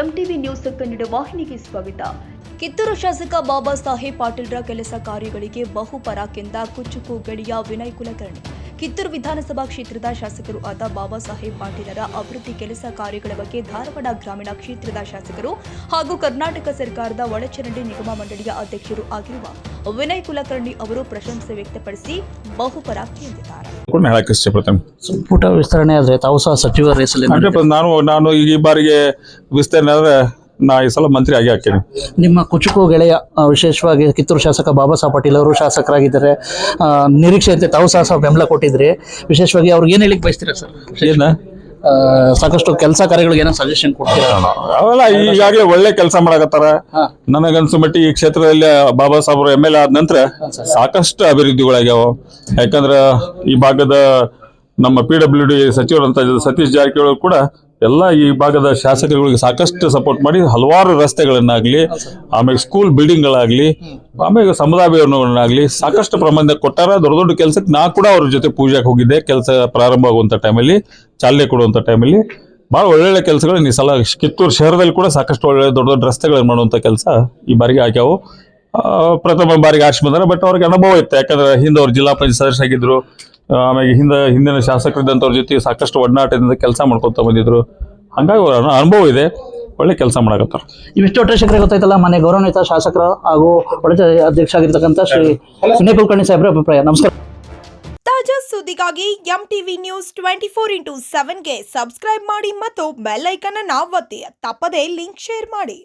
MTV news Kannada ವಾಹಿನಿಗೆ ಸ್ವಾಗತ. ಕಿತ್ತೂರು ಶಾಸಕ ಬಾಬಾ ಸಾಹೇಬ್ ಪಾಟೀಲ್ರ ಕೆಲಸ ಕಾರ್ಯಗಳಿಗೆ ಬಹುಪರಾಕೆಂದ ಕುಚ್ಚುಕು ಗಡಿಯ ವಿನಯ್ ಕುಲಕರ್ಣಿ. ಕಿತ್ತೂರು ವಿಧಾನಸಭಾ ಕ್ಷೇತ್ರದ ಶಾಸಕರು ಆದ ಬಾಬಾ ಸಾಹೇಬ್ ಪಾಟೀಲರ ಅಭಿವೃದ್ಧಿ ಕೆಲಸ ಕಾರ್ಯಗಳ ಬಗ್ಗೆ ಧಾರವಾಡ ಗ್ರಾಮೀಣ ಕ್ಷೇತ್ರದ ಶಾಸಕರು ಹಾಗೂ ಕರ್ನಾಟಕ ಸರ್ಕಾರದ ಒಳಚರಂಡಿ ನಿಗಮ ಮಂಡಳಿಯ ಅಧ್ಯಕ್ಷರು ಆಗಿರುವ ವಿನಯ್ ಕುಲಕರ್ಣಿ ಅವರು ಪ್ರಶಂಸೆ ವ್ಯಕ್ತಪಡಿಸಿ ಬಹುಪರಾಕ್ ಎಂದಿದ್ದಾರೆ ಸಂಪುಟ ವಿಸ್ತರಣೆ ಆದ್ರೆ ತಾವು ಸಹ ಸಚಿವರ ಹೆಸರು ನಾನು ನಾನು ಈ ಬಾರಿಗೆ ವಿಸ್ತರಣೆ ಆದ್ರೆ ನಾ ಈ ಸಲ ಮಂತ್ರಿ ಆಗಿ ಹಾಕೇನಿ. ನಿಮ್ಮ ಕುಚುಕು ಗೆಳೆಯ ಆ, ವಿಶೇಷವಾಗಿ ಕಿತ್ತೂರು ಶಾಸಕ ಬಾಬಾ ಸಾಹೇಬ್ ಪಾಟೀಲ್ ಅವರು ಶಾಸಕರಾಗಿದ್ದಾರೆ. ನಿರೀಕ್ಷೆ ನಿರೀಕ್ಷೆಯಂತೆ ತಾವು ಸಹ ಸಹ ಬೆಂಬಲ ಕೊಟ್ಟಿದ್ರಿ. ವಿಶೇಷವಾಗಿ ಅವ್ರಿಗೆ ಏನು ಹೇಳಿಕ್ ಬಯಸ್ತೀರಾ ಸರ್? ಏನ? ಆ, ಸಾಕಷ್ಟು ಕೆಲಸ ಕಾರ್ಯಗಳಿಗೆ ಏನೋ ಸಜೆಷನ್ ಕೊಡ್ತೀರಾ? ಅವೆಲ್ಲ ಈಗಾಗಲೇ ಒಳ್ಳೆ ಕೆಲಸ ಮಾಡಕತ್ತಾರ. ನನಗನ್ಸು ಮಟ್ಟಿ ಈ ಕ್ಷೇತ್ರದಲ್ಲಿ ಬಾಬಾ ಸಾಹೇಬ್ರು ಎಂ ಎಲ್ ಎ ಆದ ನಂತರ ಸಾಕಷ್ಟು ಅಭಿವೃದ್ಧಿಗಳಾಗ್ಯಾವ. ಯಾಕಂದ್ರ ಈ ಭಾಗದ ನಮ್ಮ ಪಿ ಡಬ್ಲ್ಯೂ ಡಿ ಸಚಿವರಂತ ಸತೀಶ್ ಜಾರಕಿಹೊಳಿ ಕೂಡ ಎಲ್ಲ ಈ ಭಾಗದ ಶಾಸಕರುಗಳಿಗೆ ಸಾಕಷ್ಟು ಸಪೋರ್ಟ್ ಮಾಡಿ ಹಲವಾರು ರಸ್ತೆಗಳನ್ನಾಗಲಿ, ಆಮೇಲೆ ಸ್ಕೂಲ್ ಬಿಲ್ಡಿಂಗ್ಗಳಾಗಲಿ ಆಮೇಲೆ ಸಮುದಾಯ ಭವನಗಳನ್ನಾಗ್ಲಿ ಸಾಕಷ್ಟು ಪ್ರಮಾಣದಾಗ ಕೊಟ್ಟಾರ. ದೊಡ್ಡ ದೊಡ್ಡ ಕೆಲಸಕ್ಕೆ ನಾ ಕೂಡ ಅವ್ರ ಜೊತೆ ಪೂಜೆಗೆ ಹೋಗಿದ್ದೆ. ಕೆಲಸ ಪ್ರಾರಂಭ ಆಗುವಂತ ಟೈಮಲ್ಲಿ ಚಾಲನೆ ಕೊಡುವಂತ ಟೈಮಲ್ಲಿ ಬಹಳ ಒಳ್ಳೊಳ್ಳೆ ಕೆಲಸಗಳು ಈ ಸಲ ಕಿತ್ತೂರು ಶಹರದಲ್ಲಿ ಕೂಡ ಸಾಕಷ್ಟು ಒಳ್ಳೆ ದೊಡ್ಡ ದೊಡ್ಡ ರಸ್ತೆಗಳನ್ನು ಮಾಡುವಂತ ಕೆಲಸ ಈ ಬಾರಿಗೆ ಆಗ್ಯಾವು. ಪ್ರಥಮ ಬಾರಿಗೆ ಆಶ್ ಬಟ್ ಅವ್ರಿಗೆ ಅನುಭವ ಇತ್ತು. ಯಾಕಂದ್ರೆ ಹಿಂದೆ ಅವ್ರು ಜಿಲ್ಲಾ ಪಂಚಾಯತ್ ಸದಸ್ಯರಾಗಿದ್ದರು ಆಮೇಲೆ ಹಿಂದೆ ಹಿಂದಿನ ಶಾಸಕರಿದ್ದಂಥವ್ರ ಜೊತೆ ಸಾಕಷ್ಟು ಒಡನಾಟದಿಂದ ಕೆಲಸ ಮಾಡ್ಕೊತ ಬಂದಿದ್ರು. ಹಂಗಾಗಿ ಅವ್ರ ಅನುಭವ ಇದೆ. ಒಳ್ಳೆ ಕೆಲಸ ಮಾಡಕತ್ತಾರ. ಇವಿಷ್ಟು ಒಟ್ಟಶೇಖರ ಗೊತ್ತಾಯ್ತಲ್ಲ ಮನೆ ಗೌರವಾನ್ವಿತ ಶಾಸಕರ ಹಾಗೂ ಒಳ್ಳೆ ಅಧ್ಯಕ್ಷ ಆಗಿರ್ತಕ್ಕಂಥ ಶ್ರೀ ಸುನೀಲ್ ಕುಲಕರ್ಣಿ ಸಾಹೇಬ್ರ ಅಭಿಪ್ರಾಯ. ನಮಸ್ಕಾರ. ತಾಜಾ ಸುದ್ದಿಗಾಗಿ M TV news twenty four into ಸೆವೆನ್ಗೆ subscribe ಮಾಡಿ ಮತ್ತು ಬೆಲ್ ಐಕನ್ ಅನ್ನು ಒತ್ತಿ. ತಪ್ಪದೇ ಲಿಂಕ್ ಶೇರ್ ಮಾಡಿ.